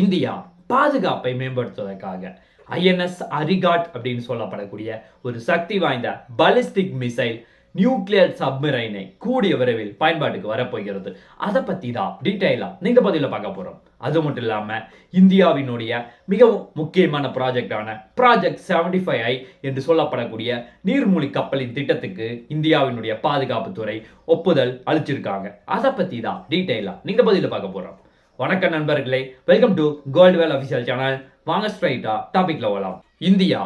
India பாதுகாப்பை மேம்படுத்துவதற்காக INS Arighaat அப்படின்னு சொல்லப்படக்கூடிய ஒரு சக்தி வாய்ந்த பலிஸ்டிக் மிசைல் நியூக்ளியர் சப்மரைனை கூடிய விரைவில் பயன்பாட்டுக்கு வரப்போகிறது. அதை பற்றி தான் டீட்டெயிலாக நீங்க பதிவில் பார்க்க போகிறோம் அது மட்டும் இல்லாமல் இந்தியாவினுடைய மிகவும் முக்கியமான ப்ராஜெக்டான ப்ராஜெக்ட் செவன்டி ஃபைவ் ஐ என்று சொல்லப்படக்கூடிய நீர்மூழ்கி கப்பலின் திட்டத்துக்கு இந்தியாவினுடைய பாதுகாப்புத்துறை ஒப்புதல் அளிச்சிருக்காங்க. அதை பற்றி தான் டீட்டெயிலாக நீங்கள் பதில பார்க்க போகிறோம் வணக்கம் நண்பர்களே welcome to gold whale official channel வாங்க ஸ்ட்ரைட்டா டாபிக்ல வரலாம் இந்தியா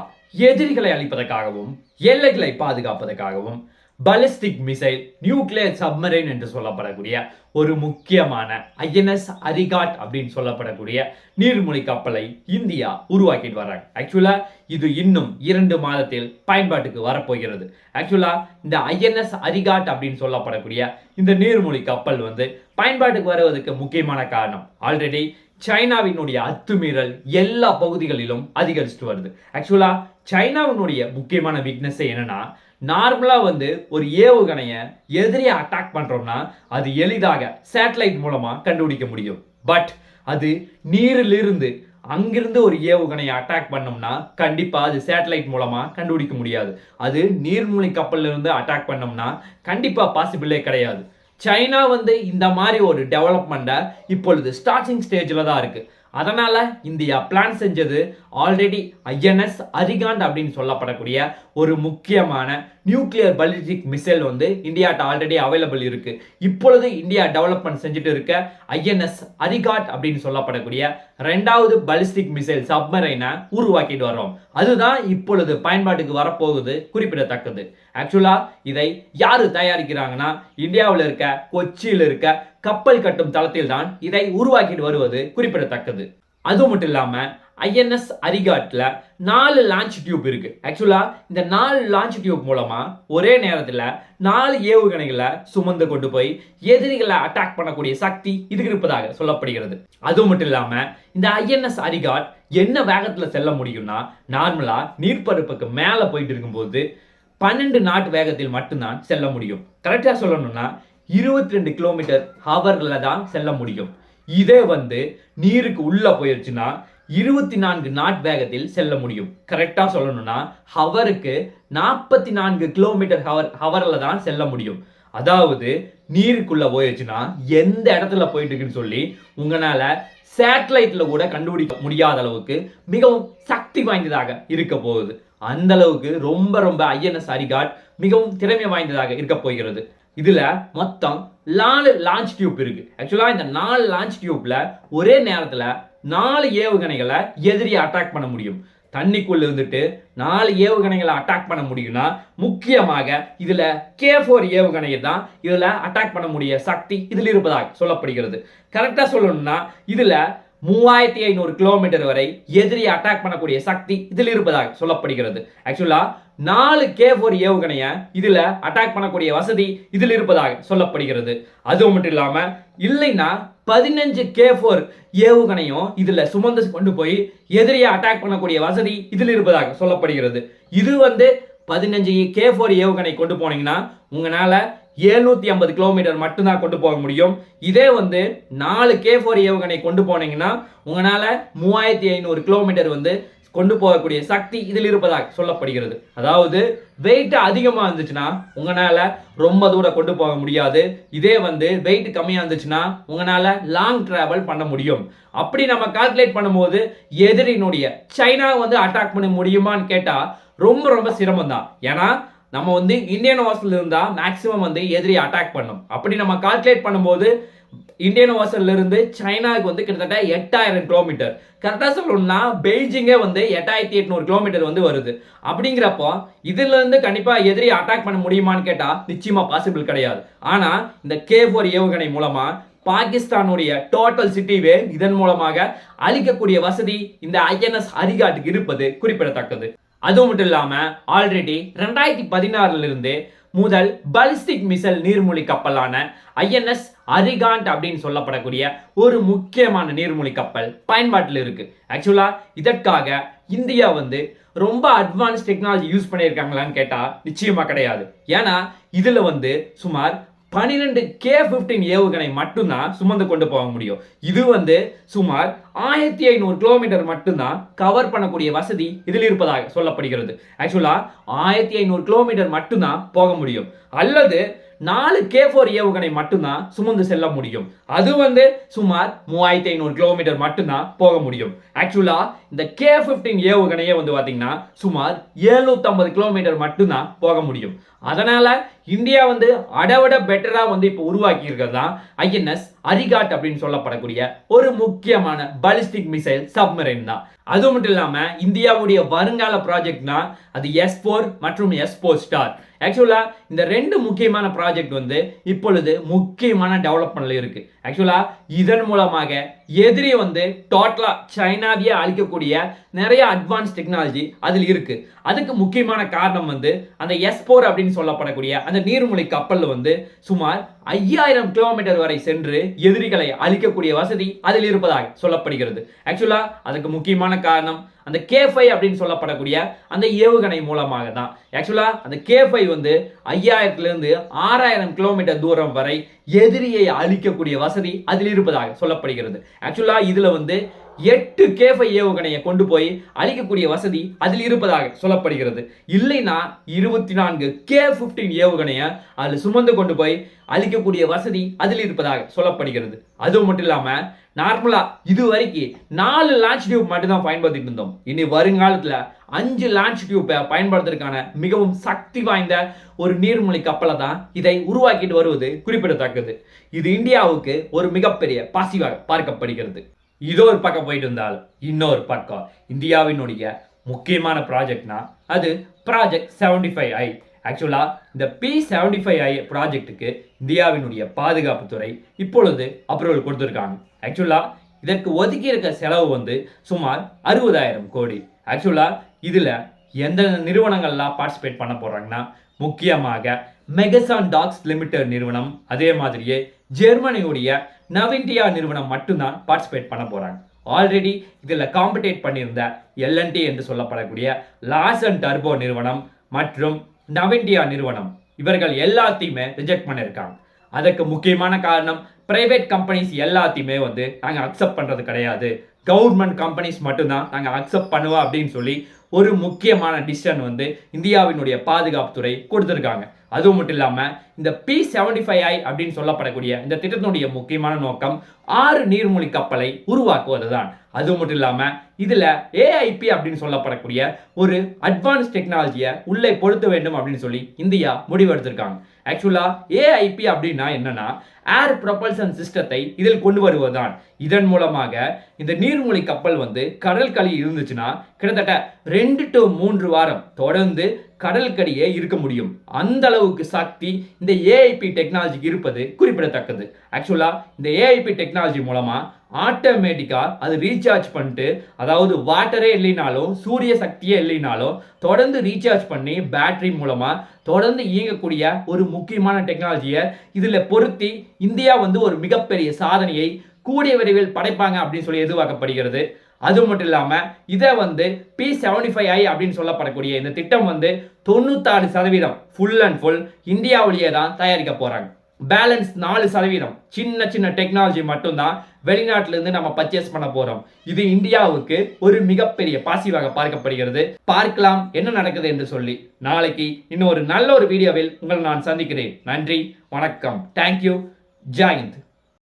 எதிரிகளை அழிப்பதற்காகவும் எல்லைகளை பாதுகாப்பதற்காகவும் பலிஸ்டிக் மிசைல் நியூக்ளியர் சப்மரைன் என்று சொல்லப்படக்கூடிய ஒரு முக்கியமான ஐஎன்எஸ் அரிகாட் அப்படின்னு சொல்லப்படக்கூடிய நீர்மொழி கப்பலை இந்தியா உருவாக்கிட்டு வர்றாங்க. ஆக்சுவலா இது இன்னும் இரண்டு மாதத்தில் பயன்பாட்டுக்கு வரப்போகிறது. ஆக்சுவலா இந்த ஐஎன்எஸ் அரிகாட் அப்படின்னு சொல்லப்படக்கூடிய இந்த நீர்மொழி கப்பல் வந்து பயன்பாட்டுக்கு வருவதற்கு முக்கியமான காரணம். ஆல்ரெடி சைனாவினுடைய அத்துமீறல் எல்லா பகுதிகளிலும் அதிகரிச்சுட்டு வருது. ஆக்சுவலா சைனாவினுடைய முக்கியமான வீக்னஸ் என்னன்னா நார்மலாக வந்து ஒரு ஏவுகணையை எதிரியை அட்டாக் பண்ணுறோம்னா அது எளிதாக சேட்டலைட் மூலமாக கண்டுபிடிக்க முடியும். பட் அது நீரிலிருந்து அங்கிருந்து ஒரு ஏவுகணையை அட்டாக் பண்ணோம்னா கண்டிப்பாக அது சேட்டலைட் மூலமாக கண்டுபிடிக்க முடியாது. அது நீர்மூழ்கி கப்பல்லிருந்து அட்டாக் பண்ணோம்னா கண்டிப்பாக பாசிபிளே கிடையாது. சைனா வந்து இந்த மாதிரி ஒரு டெவலப்மெண்ட்டை இப்பொழுது ஸ்டார்டிங் ஸ்டேஜில் தான் இருக்குது அதனால இந்தியா பிளான் செஞ்சது ஆல்ரெடி ஐஎன்எஸ் அரிகாண்ட் அப்படின்னு சொல்லப்படக்கூடிய ஒரு முக்கியமான நியூக்ளியர் பலிஸ்டிக் மிசைல் வந்து இந்தியாட்ட ஆல்ரெடி அவைலபிள் இருக்கு. இப்பொழுது இந்தியா டெவலப்மெண்ட் செஞ்சுட்டு இருக்க ஐஎன்எஸ் அரிகாட் அப்படின்னு சொல்லப்படக்கூடிய ரெண்டாவது பலிஸ்டிக் மிசைல் சப்மரைனை உருவாக்கிட்டு வர்றோம். அதுதான் இப்பொழுது பயன்பாட்டுக்கு வரப்போகுது குறிப்பிடத்தக்கது. ஆக்சுவலா இதை யாரு தயாரிக்கிறாங்கன்னா இந்தியாவில் இருக்க கொச்சியில் இருக்க கப்பல் கட்டும் தளத்தில் தான் இதை உருவாக்கிட்டு வருவது குறிப்பிடத்தக்கது. அது மட்டும் இல்லாமல் ஐஎன்எஸ் அரிகாட்டில் நாலு லான்ச் டியூப் இருக்குது ஆக்சுவலாக இந்த நாலு லான்ச் டியூப் மூலமாக ஒரே நேரத்தில் நாலு ஏவுகணைகளை சுமந்து கொண்டு போய் எதிரிகளை அட்டாக் பண்ணக்கூடிய சக்தி இதுக்கு இருப்பதாக சொல்லப்படுகிறது. அது மட்டும் இல்லாமல் இந்த ஐஎன்எஸ் அரிகாட் என்ன வேகத்தில் செல்ல முடியும்னா நார்மலாக நீர்ப்பரப்புக்கு மேலே போயிட்டு இருக்கும்போது பன்னெண்டு நாட்டு வேகத்தில் மட்டும்தான் செல்ல முடியும். கரெக்டாக சொல்லணும்னா இருபத்தி ரெண்டு கிலோமீட்டர் ஹவர்களில் தான் செல்ல முடியும். இதே வந்து நீருக்கு உள்ள போயிருச்சுன்னா இருபத்தி நான்கு நாட் வேகத்தில் செல்ல முடியும். கரெக்டா சொல்லணும்னா ஹவருக்கு நாற்பத்தி நான்கு கிலோமீட்டர் ஹவர் ஹவரில் தான் செல்ல முடியும். அதாவது நீருக்குள்ள போயிருச்சுன்னா எந்த இடத்துல போயிட்டு இருக்குன்னு சொல்லி உங்களால சேட்டலைட்டில் கூட கண்டுபிடிக்க முடியாத அளவுக்கு மிகவும் சக்தி வாய்ந்ததாக இருக்க போகுது. அந்த அளவுக்கு ரொம்ப ரொம்ப ஐஎன்எஸ் அரிகாட் மிகவும் திறமை வாய்ந்ததாக இருக்க போகிறது. இதுல மொத்தம் நாலு லான்ச் டியூப் இருக்கு. ஆக்சுவலா இந்த நாலு லான்ச் டியூப்ல ஒரே நேரத்துல நாலு ஏவுகணைகளை எதிரியை அட்டாக் பண்ண முடியும். தண்ணிக்குள்ள இருந்துட்டு நாலு ஏவுகணைகளை அட்டாக் பண்ண முடியும்னா முக்கியமாக இதுல கே ஃபோர் ஏவுகணையை தான் இதுல அட்டாக் பண்ண முடிய சக்தி இதில் இருப்பதாக சொல்லப்படுகிறது. கரெக்டா சொல்லணும்னா இதுல மூவாயிரத்தி ஐநூறு கிலோமீட்டர் வரை எதிரியை அட்டாக் பண்ணக்கூடிய சக்தி இதில் இருப்பதாக சொல்லப்படுகிறது. ஆக்சுவலா நாலு கே ஃபோர் ஏவுகணைய இதுல அட்டாக் பண்ணக்கூடிய வசதி இதில் இருப்பதாக சொல்லப்படுகிறது. அது மட்டும் இல்லாம இல்லைன்னா பதினஞ்சு கே ஃபோர் ஏவுகணையும் இதில் சுமந்து கொண்டு போய் எதிரியை அட்டாக் பண்ணக்கூடிய வசதி இதில் இருப்பதாக சொல்லப்படுகிறது. இது வந்து பதினஞ்சு கே ஃபோர் ஏவுகணை கொண்டு போனீங்கன்னா உங்களால் எழுநூத்தி ஐம்பது கிலோமீட்டர் மட்டும்தான் கொண்டு போக முடியும். இதே வந்து நாலு கே ஃபோர் ஏவுகணை கொண்டு போனீங்கன்னா உங்களால மூவாயிரத்தி ஐநூறு கிலோமீட்டர் வந்து கொண்டு போகக்கூடிய சக்தி இதில் இருப்பதாக சொல்லப்படுகிறது. அதாவது வெயிட் அதிகமாக இருந்துச்சுன்னா உங்களால் ரொம்ப தூரம் கொண்டு போக முடியாது. இதே வந்து வெயிட் கம்மியாக இருந்துச்சுன்னா உங்களால் லாங் டிராவல் பண்ண முடியும். அப்படி நம்ம கால்குலேட் பண்ணும்போது எதிரினுடைய சைனா வந்து அட்டாக் பண்ண முடியுமான்னு கேட்டால் ரொம்ப ரொம்ப சிரமம் தான் ஏன்னா நம்ம வந்து இந்தியன் ஓசல் இருந்தால் மேக்ஸிமம் வந்து எதிரி அட்டாக் பண்ணும். அப்படி நம்ம கால்குலேட் பண்ணும்போது இந்தியன் ஓசன்லேருந்து சைனாவுக்கு வந்து கிட்டத்தட்ட எட்டாயிரம் கிலோமீட்டர். கரெக்டாக சொல்லணும்னா பெய்ஜிங்கே வந்து எட்டாயிரத்தி எட்நூறு கிலோமீட்டர் வந்து வருது. அப்படிங்கிறப்போ இதுலேருந்து கண்டிப்பாக எதிரி அட்டாக் பண்ண முடியுமான்னு கேட்டால் நிச்சயமாக பாசிபிள் கிடையாது. ஆனால் இந்த கே ஃபோர் ஏவுகணை மூலமாக பாகிஸ்தானுடைய டோட்டல் சிட்டிவே இதன் மூலமாக அழிக்கக்கூடிய வசதி இந்த ஐஎன்எஸ் அரிகாட்டுக்கு இருப்பது குறிப்பிடத்தக்கது. அது மட்டும் இல்லாமல் ஆல்ரெடி ரெண்டாயிரத்தி பதினாறுல இருந்து முதல் பலிஸ்டிக் மிசல் நீர்மூழ்கி கப்பலான ஐஎன்எஸ் அரிகாண்ட் அப்படின்னு சொல்லப்படக்கூடிய ஒரு முக்கியமான நீர்மூழ்கி கப்பல் பயன்பாட்டில் இருக்கு. ஆக்சுவலா இதற்காக இந்தியா வந்து ரொம்ப அட்வான்ஸ் டெக்னாலஜி யூஸ் பண்ணியிருக்காங்களான்னு கேட்டால் நிச்சயமாக கிடையாது. ஏன்னா இதில் வந்து சுமார் பனிரெண்டு கே பிப்டீன் ஏவுகணை மட்டும்தான் சுமந்து கொண்டு போக முடியும். இது வந்து சுமார் ஆயிரத்தி ஐநூறு கிலோமீட்டர் மட்டும்தான் கவர் பண்ணக்கூடிய வசதி இதில் இருப்பதாக சொல்லப்படுகிறது. ஆக்சுவலா ஆயிரத்தி ஐநூறு கிலோமீட்டர் மட்டும்தான் போக முடியும். அல்லது நாலு கே ஃபோர் ஏவுகணை மட்டும்தான் சுமந்து செல்ல முடியும். அது வந்து சுமார் மூவாயிரத்தி ஐநூறு கிலோமீட்டர் மட்டும்தான் போக முடியும். ஆக்சுவலா இந்த கே பிப்டீன் ஏவுகணையே வந்து பார்த்தீங்கன்னா சுமார் 750 கிலோமீட்டர் மட்டும்தான் போக முடியும். அதனால இந்தியா வந்து அடவிட பெட்டரா வந்து இப்போ உருவாக்கி இருக்கிறது தான் ஐஎன்எஸ் அரிகாட் அப்படின்னு சொல்லப்படக்கூடிய ஒரு முக்கியமான பாலிஸ்டிக் மிசைல் சப்மரைன் தான். அது மட்டும் இல்லாம இந்தியாவுடைய வருங்கால ப்ராஜெக்ட்னா அது எஸ் ஃபோர் மற்றும் எஸ் ஃபோர் ஸ்டார் ஆக்சுவலா இந்த ரெண்டு முக்கியமான ப்ராஜெக்ட் வந்து இப்பொழுது முக்கியமான டெவலப்மெண்ட்ல இருக்கு. ஆக்சுவலாக இதன் மூலமாக எதிரி வந்து டோட்டலா சைனாவையே அழிக்கக்கூடிய நிறைய அட்வான்ஸ் டெக்னாலஜி அதில் இருக்கு. அதுக்கு முக்கியமான காரணம் வந்து அந்த எஸ் போர் அப்படின்னு சொல்லப்படக்கூடிய அந்த நீர்மூழ்கி கப்பல் வந்து சுமார் ஐயாயிரம் கிலோமீட்டர் வரை சென்று எதிரிகளை அழிக்கக்கூடிய வசதி அதில் இருப்பதாக சொல்லப்படுகிறது. ஆக்சுவலா அதுக்கு முக்கியமான காரணம் அந்த கே ஃபைவ் அப்படின்னு சொல்லப்படக்கூடிய அந்த ஏவுகணை மூலமாக தான். ஆக்சுவலாக அந்த கே ஃபைவ் வந்து ஐயாயிரத்துலேருந்து ஆறாயிரம் கிலோமீட்டர் தூரம் வரை எதிரியை அழிக்கக்கூடிய வசதி அதில் இருப்பதாக சொல்லப்படுகிறது. ஆக்சுவலாக இதில் வந்து எட்டு கேஃபை ஏவுகணையை கொண்டு போய் அழிக்கக்கூடிய வசதி அதில் இருப்பதாக சொல்லப்படுகிறது. இல்லைன்னா இருபத்தி நான்கு கே ஃபிஃப்டீன் ஏவுகணையை அதில் சுமந்து கொண்டு போய் அழிக்கக்கூடிய வசதி அதில் இருப்பதாக சொல்லப்படுகிறது. அது மட்டும் இல்லாமல் நார்மலாக இது வரைக்கும் நாலு லான்ச் டியூப் மட்டும்தான் பயன்படுத்திட்டு இருந்தோம். இனி வருங்காலத்தில் அஞ்சு லான்ச் டியூப்பை பயன்படுத்துறதுக்கான மிகவும் சக்தி வாய்ந்த ஒரு நீர்மூழ்கி கப்பலை தான் இதை உருவாக்கிட்டு வருவது குறிப்பிடத்தக்கது. இது இந்தியாவுக்கு ஒரு மிகப்பெரிய பாசிவாக பார்க்கப்படுகிறது. இதோ ஒரு பக்கம் போயிட்டு இருந்தாலும் இன்னொரு பக்கம். இந்தியாவினுடைய முக்கியமான ப்ராஜெக்ட்னா அது ப்ராஜெக்ட் செவன்டி ஃபைவ் ஐ ஆக்சுவலாக இந்த பி செவன்டி ஃபைவ் ஐ ப்ராஜெக்ட்டுக்கு இந்தியாவினுடைய பாதுகாப்புத்துறை இப்பொழுது அப்ரூவல் கொடுத்துருக்காங்க. ஆக்சுவலாக இதற்கு ஒதுக்கி இருக்க செலவு வந்து சுமார் அறுபதாயிரம் கோடி. ஆக்சுவலாக இதில் எந்தெந்த நிறுவனங்கள்லாம் பார்ட்டிசிபேட் பண்ண போகிறாங்கன்னா முக்கியமாக மெகசான் டாக்ஸ் லிமிடெட் நிறுவனம் அதே மாதிரியே ஜெர்மனியுடைய நவிண்டியா நிறுவனம் மட்டும்தான் பார்ட்டிசிபேட் பண்ண போகிறாங்க ஆல்ரெடி இதில் காம்படேட் பண்ணியிருந்த எல்என்டி என்று சொல்லப்படக்கூடிய லாஸ் அண்ட் டர்போ நிறுவனம் மற்றும் நவிண்டியா நிறுவனம் இவர்கள் எல்லாத்தையுமே ரிஜெக்ட் பண்ணியிருக்காங்க. அதுக்கு முக்கியமான காரணம் பிரைவேட் கம்பெனிஸ் எல்லாத்தையுமே வந்து நாங்கள் அக்செப்ட் பண்ணுறது கிடையாது. கவர்மெண்ட் கம்பெனிஸ் மட்டும்தான் நாங்கள் அக்செப்ட் பண்ணுவோம் அப்படின்னு சொல்லி ஒரு முக்கியமான டிசிஷன் வந்து இந்தியாவினுடைய பாதுகாப்புத்துறை கொடுத்துருக்காங்க. அதுவும் மட்டும் இல்லாமல் இந்த பி செவன்டி ஃபைவ் ஐ அப்படின்னு சொல்லப்படக்கூடிய இந்த திட்டத்தினுடைய முக்கியமான நோக்கம் ஆறு நீர்மூழ்கி கப்பலை உருவாக்குவது தான் அது மட்டும் இல்லாமல் இதில் ஏஐபி அப்படின்னு சொல்லப்படக்கூடிய ஒரு அட்வான்ஸ் டெக்னாலஜியை உள்ளே பொருத்த வேண்டும் அப்படின்னு சொல்லி இந்தியா முடிவெடுத்திருக்காங்க. ஆக்சுவலாக ஏஐபி அப்படின்னா என்னன்னா ஏர் ப்ரொபல்சன் சிஸ்டத்தை இதில் கொண்டு வருவதுதான். இதன் மூலமாக இந்த நீர்மூழ்கி கப்பல் வந்து கடல் களி இருந்துச்சுன்னா கிட்டத்தட்ட ரெண்டு டு மூன்று வாரம் தொடர்ந்து கடலுக்கடியே இருக்க முடியும். அந்த அளவுக்கு சக்தி இந்த ஏஐபி டெக்னாலஜிக்கு இருப்பது குறிப்பிடத்தக்கது. ஆக்சுவலாக இந்த ஏஐபி டெக்னாலஜி மூலமாக ஆட்டோமேட்டிக்காக அது ரீசார்ஜ் பண்ணிட்டு அதாவது வாட்டரே இல்லைனாலும் சூரிய சக்தியே இல்லைனாலும் தொடர்ந்து ரீசார்ஜ் பண்ணி பேட்டரி மூலமாக தொடர்ந்து இயங்கக்கூடிய ஒரு முக்கியமான டெக்னாலஜியை இதில் பொருத்தி இந்தியா வந்து ஒரு மிகப்பெரிய சாதனையை கூடிய விரைவில் படைப்பாங்க அப்படின்னு சொல்லி எதிர்பார்க்கப்படுகிறது. அது மட்டும் இல்லாமல் இதை வந்து பி செவன்டி ஃபைவ் ஐ அப்படின்னு சொல்லப்படக்கூடிய இந்த திட்டம் வந்து தொண்ணூத்தாறு சதவீதம் ஃபுல் அண்ட் ஃபுல் இந்தியாவிலேயே தான் தயாரிக்க போகிறாங்க பேலன்ஸ் நாலு சதவீதம். சின்ன சின்ன டெக்னாலஜி மட்டும்தான் வெளிநாட்டிலிருந்து நம்ம பர்ச்சேஸ் பண்ண போகிறோம் இது இந்தியாவுக்கு ஒரு மிகப்பெரிய பாசிவாக பார்க்கப்படுகிறது. பார்க்கலாம் என்ன நடக்குது என்று சொல்லி. நாளைக்கு இன்னும் ஒரு நல்ல ஒரு வீடியோவில் உங்களை நான் சந்திக்கிறேன். நன்றி வணக்கம். தேங்க்யூ ஜெயந்த்